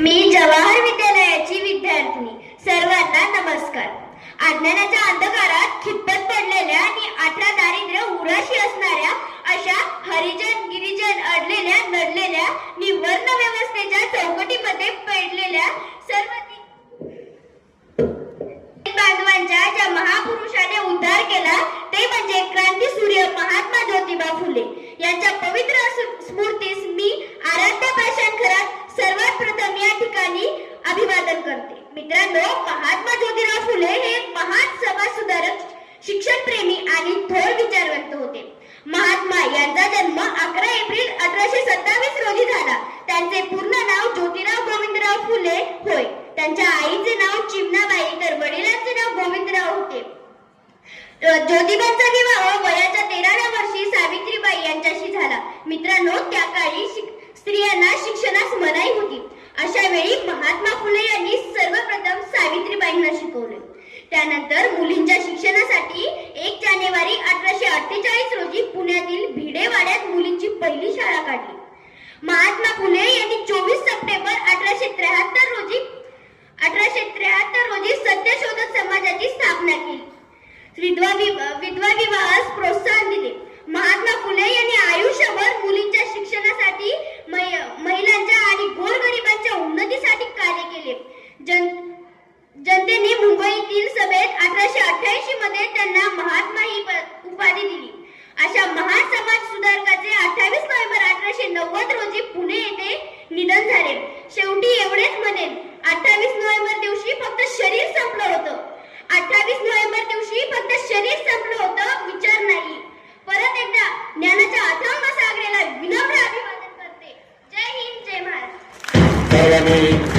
मी जवाहर विद्यालयाची विद्यार्थिनी. सर्वांना नमस्कार. अज्ञानाच्या अंधकारात खितपत पडलेल्या आणि अठरा दारिद्र्य उराशी असणाऱ्या अशा हरिजन गिरिजन अडलेल्या नडलेल्या निवर्ण व्यवस्थेच्या चौकटीमध्ये पडलेल्या सर्व बांधवांच्या ज्या महापुरुषाने उद्धार केला ते म्हणजे क्रांती सूर्य महात्मा ज्योतिबा फुले. यांच्या पवित्र स्मृतीस मी आराध्य भाषांकरात मित्रांनो महात्मा ज्योतिराव फुले हे एक महान समाज सुधारक शिक्षण प्रेमी आणि थोर विचारवंत होते. महात्मा यांचा जन्म अकरा एप्रिल अठराशे सत्तावीस रोजी झाला. त्यांचे पूर्ण नाव ज्योतिराव गोविंदराव फुले होय. त्यांच्या आईचे नाव चिमणाबाई तर वडिलांचे नाव गोविंदराव होते. ज्योतिबांचा विवाह वयाच्या तेराव्या वर्षी सावित्रीबाई यांच्याशी झाला. मित्रांनो त्या काळी स्त्रियांना शिक्षणास मनाई होती. अशा वेळी महात्मा फुले यांनी सर्वप्रथम सावित्रीबाईंना शिकवले. त्यानंतर मुलींच्या शिक्षणासाठी एक जानेवारी अठराशे अठ्ठेचाळीस रोजी पुण्यातील भिडेवाड्यात मुलींची पहिली शाळा काढली. महात्मा फुले यांनी चोवीस सप्टेंबर अठराशे त्र्याहत्तर रोजी अठराशे त्र्याहत्तर रोजी सत्यशोधक समाजाची स्थापना केली. विधवा विवाह विधवा विवाहास प्रोत्साहन दिले महात्मा फुले यांनी आयुष्यभर मुलींच्या शिक्षणासाठी मै- महिलांच्या आणि गोरगरिबांच्या उन्नतीसाठी कार्य केले जन जनतेने मुंबईतील सभेत अठराशे अठ्ठ्याऐंशी मध्ये त्यांना महात्मा ही उपाधी दिली. अशा महान समाज सुधारकाचे अठ्ठावीस नोव्हेंबर अठराशे नव्वद रोजी पुणे येथे निधन झाले. शेवटी एवढेच म्हणेन अठ्ठावीस नोव्हेंबर दिवशी फक्त शरीर संपलं होतं. अठ्ठावीस नोव्हेंबर दिवशी फक्त शरीर संपलं होतं विचार नाही. परत एकदा ज्ञानाच्या अथांग सागरेला विनम्र अभिवादन करते. जय हिंद जय महाराष्ट्र